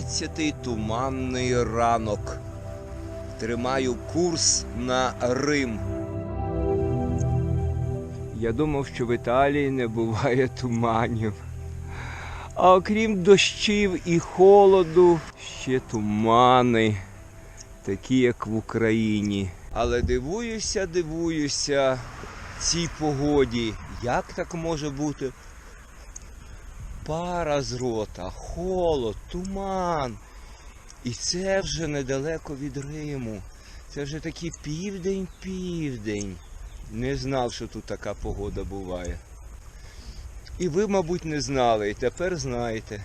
Дванадцятий туманний ранок. Тримаю курс на Рим. Я думав, що в Італії не буває туманів. А окрім дощів і холоду, ще тумани, такі як в Україні. Але дивуюся, дивуюся цій погоді. Як так може бути? Пара з рота, холод, туман. І це вже недалеко від Риму. Це вже такий південь-південь. Не знав, що тут така погода буває. І ви, мабуть, не знали, і тепер знаєте,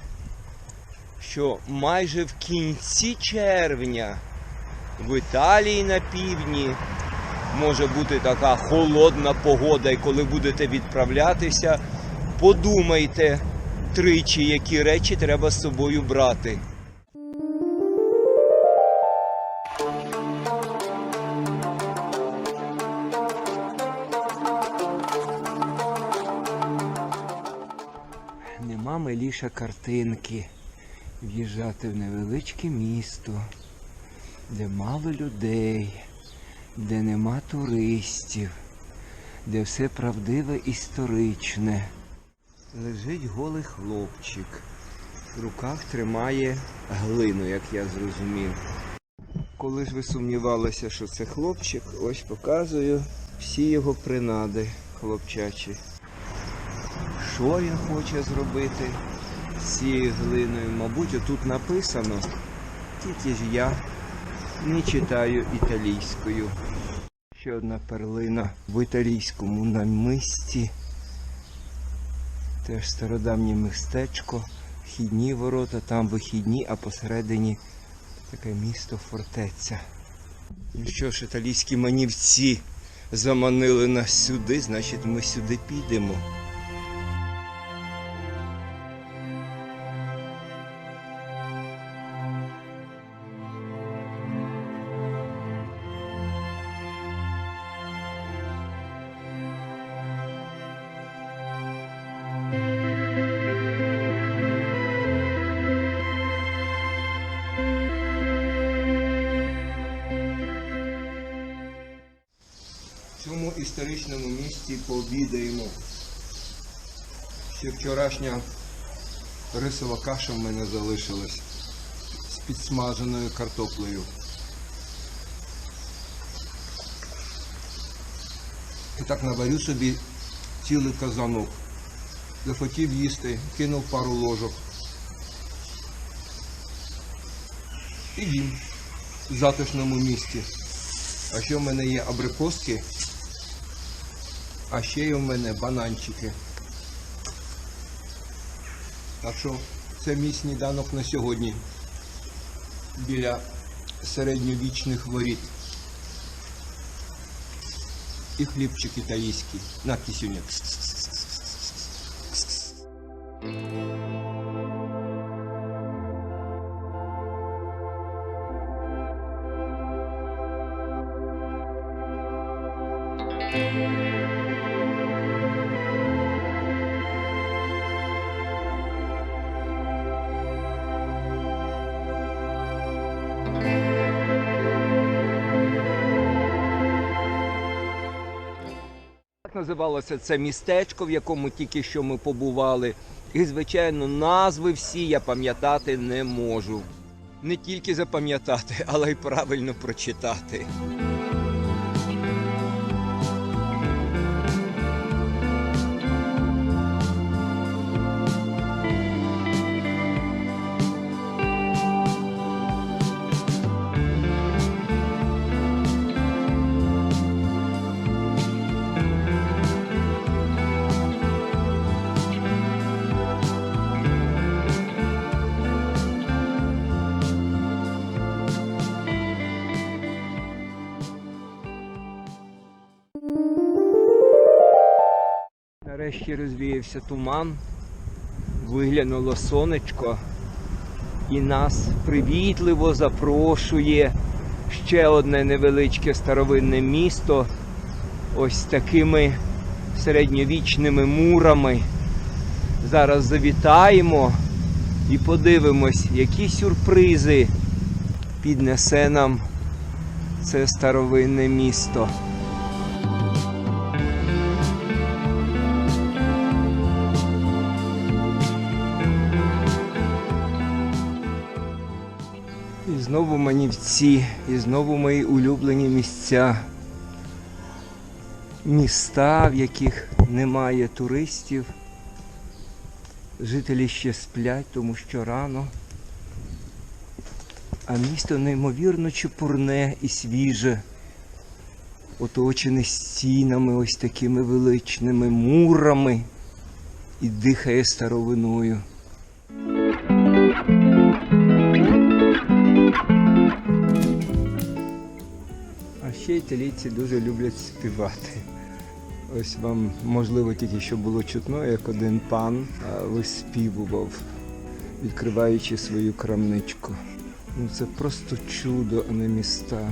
що майже в кінці червня в Італії на півдні може бути така холодна погода, і коли будете відправлятися, подумайте тричі, які речі треба з собою брати. Нема миліша картинки. В'їжджати в невеличке місто, де мало людей, де нема туристів, де все правдиве історичне. Лежить голий хлопчик. В руках тримає глину, як я зрозумів. Коли ж ви сумнівалися, що це хлопчик, ось показую всі його принади хлопчачі. Що він хоче зробити з цією глиною? Мабуть, отут написано, тільки ж я не читаю італійською. Ще одна перлина в італійському намисті. Теж стародавнє містечко, вхідні ворота, там вихідні, а посередині таке місто фортеця. Ну що ж, італійські манівці заманили нас сюди, значить ми сюди підемо. Історичному місті пообідаємо. Ще вчорашня рисова каша в мене залишилась з підсмаженою картоплею. І так наварю собі цілий казанок. Захотів їсти, кинув пару ложок. І їм в затишному місті. А ще в мене є абрикоски, а ще є в мене бананчики. Так що це мій сніданок на сьогодні біля середньовічних воріт. І хлібчик італійський. На кисюня. Називалося це містечко, в якому тільки що ми побували. І, звичайно, назви всі я пам'ятати не можу. Не тільки запам'ятати, але й правильно прочитати. Нарешті розвіявся туман, виглянуло сонечко і нас привітливо запрошує ще одне невеличке старовинне місто ось такими середньовічними мурами. Зараз завітаємо і подивимось, які сюрпризи піднесе нам це старовинне місто. Манівці, і знову мої улюблені місця. Міста, в яких немає туристів. Жителі ще сплять, тому що рано. А місто неймовірно чепурне і свіже, оточене стінами, ось такими величними мурами і дихає старовиною. Ще італійці дуже люблять співати. Ось вам, можливо, тільки що було чутно, як один пан виспівував, відкриваючи свою крамничку. Ну це просто чудо, а не міста.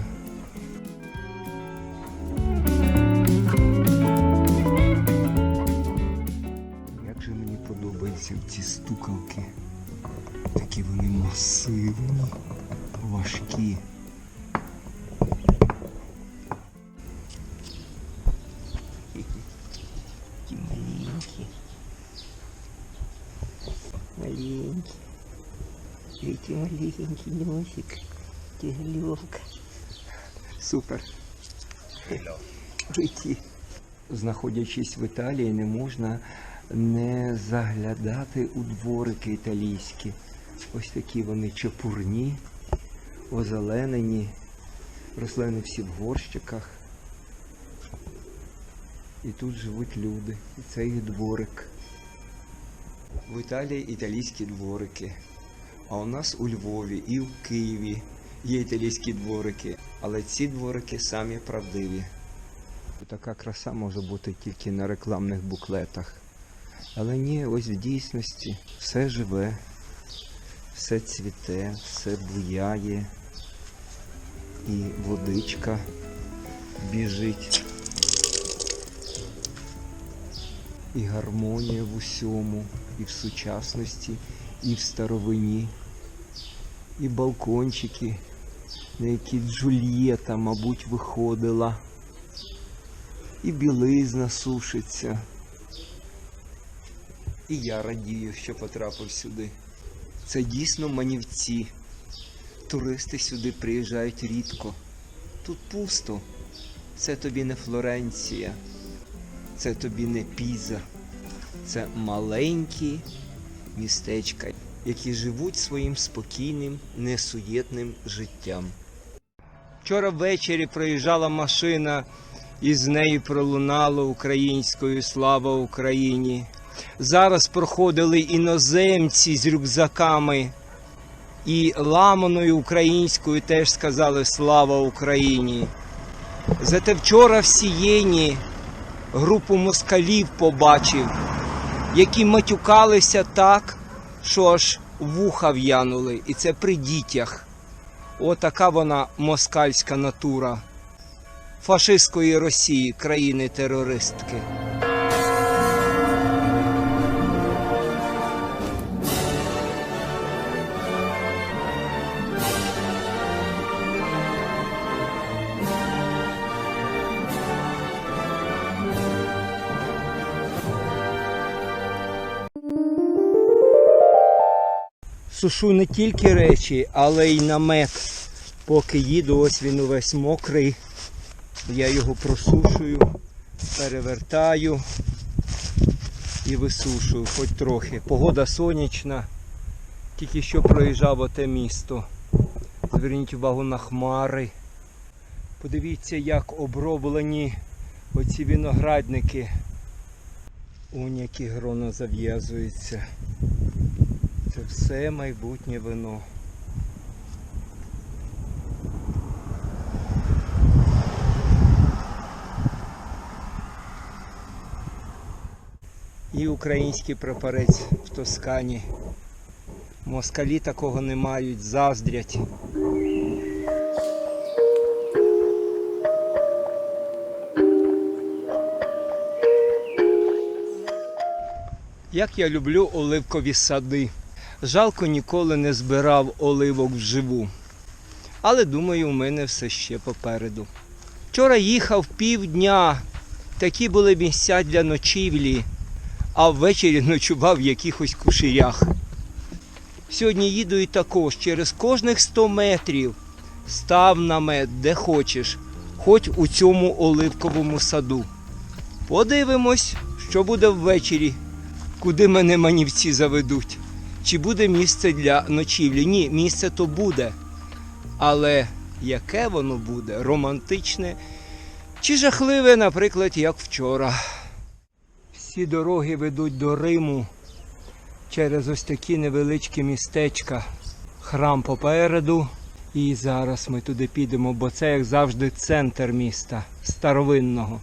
Маленький. Який маленький носик. Тяглёвка. Супер. Уйти. Знаходячись в Італії, не можна не заглядати у дворики італійські. Ось такі вони чепурні, озеленені, рослини всі в горщиках. І тут живуть люди. І це їх дворик. В Італії італійські дворики. А у нас у Львові і в Києві є італійські дворики. Але ці дворики самі правдиві. Така краса може бути тільки на рекламних буклетах. Але ні, ось в дійсності все живе, все цвіте, все буяє. І водичка біжить. І гармонія в усьому, і в сучасності, і в старовині, і балкончики, на які Джульєта, мабуть, виходила, і білизна сушиться. І я радію, що потрапив сюди. Це дійсно манівці. Туристи сюди приїжджають рідко. Тут пусто. Це тобі не Флоренція. Це тобі не Піза. Це маленькі містечка, які живуть своїм спокійним, несуєтним життям. Вчора ввечері проїжджала машина, і з нею пролунало українською Слава Україні. Зараз проходили іноземці з рюкзаками і ламаною українською теж сказали Слава Україні. Зате вчора в Сієні групу москалів побачив, які матюкалися так, що аж вуха в'янули. І це при дітях. Отака вона москальська натура фашистської Росії, країни-терористки. Сушу не тільки речі, але й намет. Поки їду, ось він увесь мокрий. Я його просушую, перевертаю і висушую хоч трохи. Погода сонячна. Тільки що проїжджав оте місто. Зверніть увагу на хмари. Подивіться, як оброблені оці виноградники. Он які гроно зав'язується. Все майбутнє вино. І український прапорець в Тоскані. Москалі такого не мають, заздрять. Як я люблю оливкові сади. Жалко, ніколи не збирав оливок вживу. Але думаю, у мене все ще попереду. Вчора їхав півдня. Такі були місця для ночівлі, а ввечері ночував в якихось куширях. Сьогодні їду і також через кожних 100 метрів став намет, де хочеш, хоч у цьому оливковому саду. Подивимось, що буде ввечері, куди мене манівці заведуть. Чи буде місце для ночівлі? Ні, місце то буде. Але яке воно буде? Романтичне чи жахливе, наприклад, як вчора. Всі дороги ведуть до Риму через ось такі невеличкі містечка. Храм попереду. І зараз ми туди підемо, бо це, як завжди, центр міста старовинного.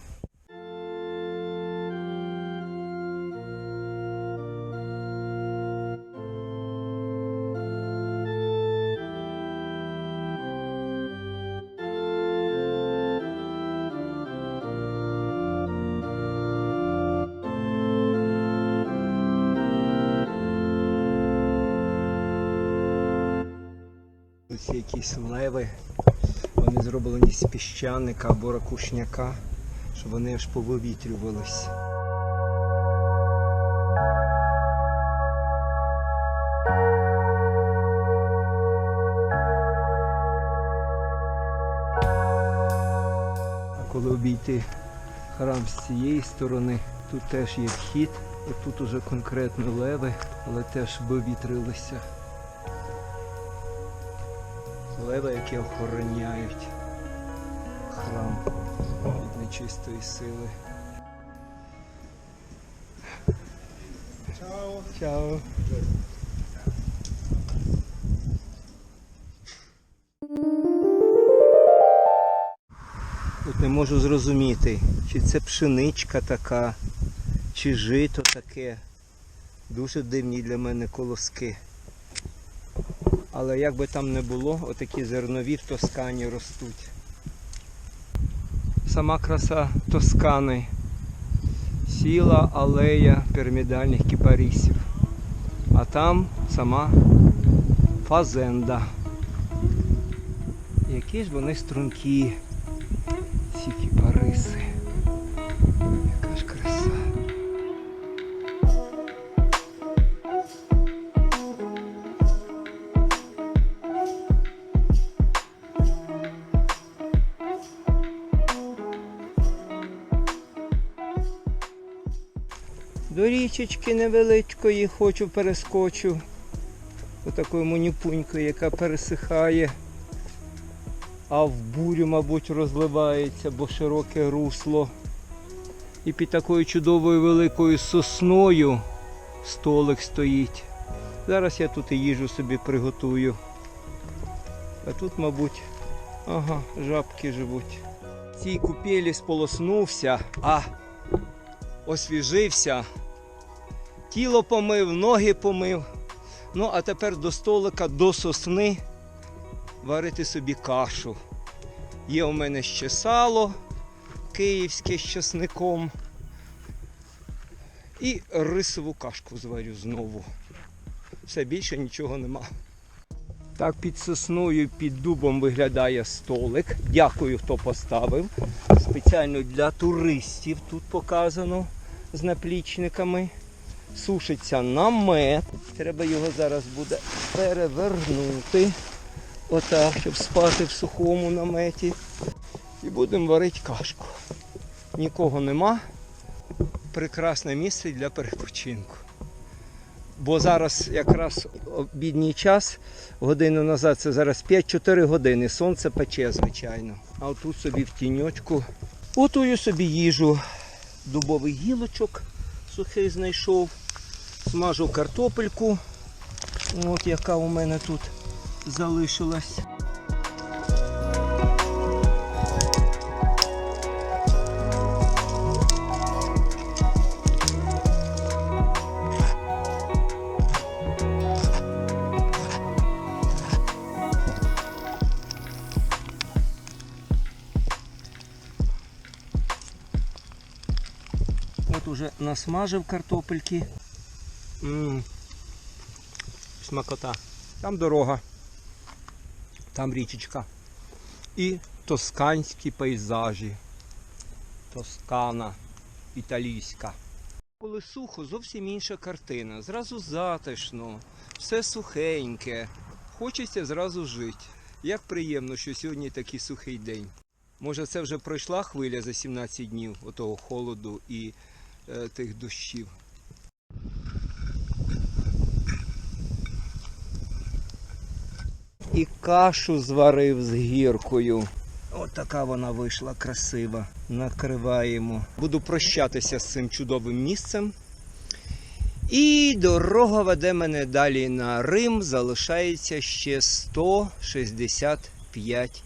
Ось якісь леви. Вони зроблені з піщаника або ракушняка, щоб вони аж повивітрювались. Коли обійти храм з цієї сторони, тут теж є вхід. Отут уже конкретно леви, але теж вивітрилися. Леви, які охороняють храм від нечистої сили. Ciao. Чао. Тут не можу зрозуміти, чи це пшеничка така, чи жито таке. Дуже дивні для мене колоски. Але як би там не було, отакі зернові в Тоскані ростуть. Сама краса Тоскани. Сіла алея пірамідальних кіпарисів. А там сама фазенда. Які ж вони стрункі, До річечки невеличкої хочу перескочу. Отакою манюпунькою, яка пересихає. А в бурю, мабуть, розливається, бо широке русло. І під такою чудовою великою сосною столик стоїть. Зараз я тут і їжу собі приготую. А тут, мабуть, ага, жабки живуть. В цій купелі сполоснувся, а освіжився, тіло помив, ноги помив. Ну, а тепер до столика, до сосни варити собі кашу. Є у мене ще сало київське з часником. І рисову кашку зварю знову. Все більше нічого нема. Так під сосною, під дубом виглядає столик. Дякую, хто поставив. Спеціально для туристів тут показано з наплічниками. Сушиться намет. Треба його зараз буде перевернути. Отак, щоб спати в сухому наметі. І будемо варити кашку. Нікого нема. Прекрасне місце для перепочинку. Бо зараз якраз обідній час, годину назад, це зараз 5-4 години. Сонце пече, звичайно. А отут собі в тіньочку готую собі їжу. Дубовий гілочок сухий знайшов. Смажу картопельку. От яка у мене тут залишилась. От уже насмажив картопельки. М, смакота. Там дорога, там річечка. І тосканські пейзажі. Тоскана італійська. Коли сухо, зовсім інша картина. Зразу затишно, все сухеньке. Хочеться зразу жити. Як приємно, що сьогодні такий сухий день. Може, це вже пройшла хвиля за 17 днів отого холоду і е, тих дощів. І кашу зварив з гіркою. От така вона вийшла красива. Накриваємо. Буду прощатися з цим чудовим місцем. І дорога веде мене далі на Рим. Залишається ще 165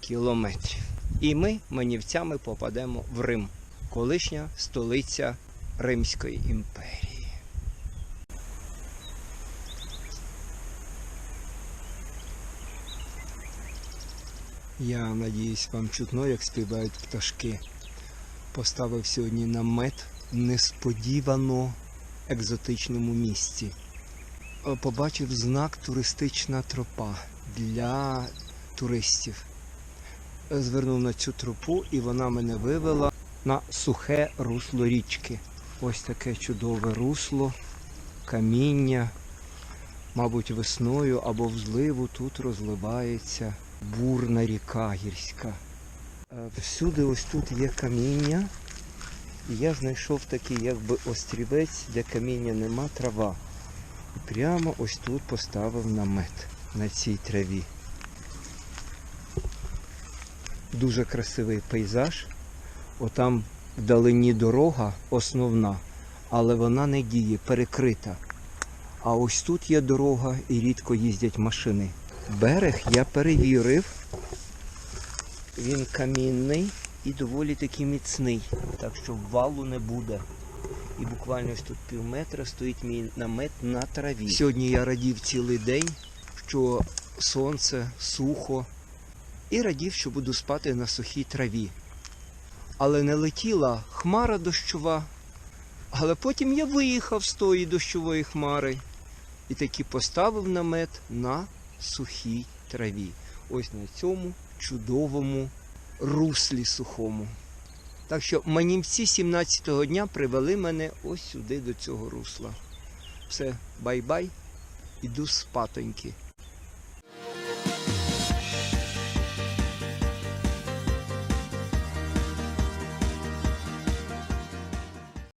кілометрів. І ми манівцями попадемо в Рим, колишня столиця Римської імперії. Я надіюсь, вам чутно, як співають пташки. Поставив сьогодні намет в несподівано екзотичному місці. Е, Побачив знак туристична тропа для туристів. Е, Звернув на цю тропу і вона мене вивела на сухе русло річки. Ось таке чудове русло, каміння. Мабуть, весною або в зливу тут розливається бурна ріка гірська. Е, Всюди ось тут є каміння. І я знайшов такий якби острівець, де каміння нема, трава. І прямо ось тут поставив намет на цій траві. Дуже красивий пейзаж. Отам вдалині дорога основна, але вона не діє, перекрита. А ось тут є дорога і рідко їздять машини. Берег я перевірив. Він камінний і доволі таки міцний, так що валу не буде. І буквально ось тут пів метра стоїть мій намет на траві. Сьогодні я радів цілий день, що сонце, сухо, і радів, що буду спати на сухій траві. Але не летіла хмара дощова. Але потім я виїхав з тої дощової хмари і таки поставив намет на сухій траві. Ось на цьому чудовому руслі сухому. Так що манімці 17-го дня привели мене ось сюди до цього русла. Все, бай-бай, іду спатоньки.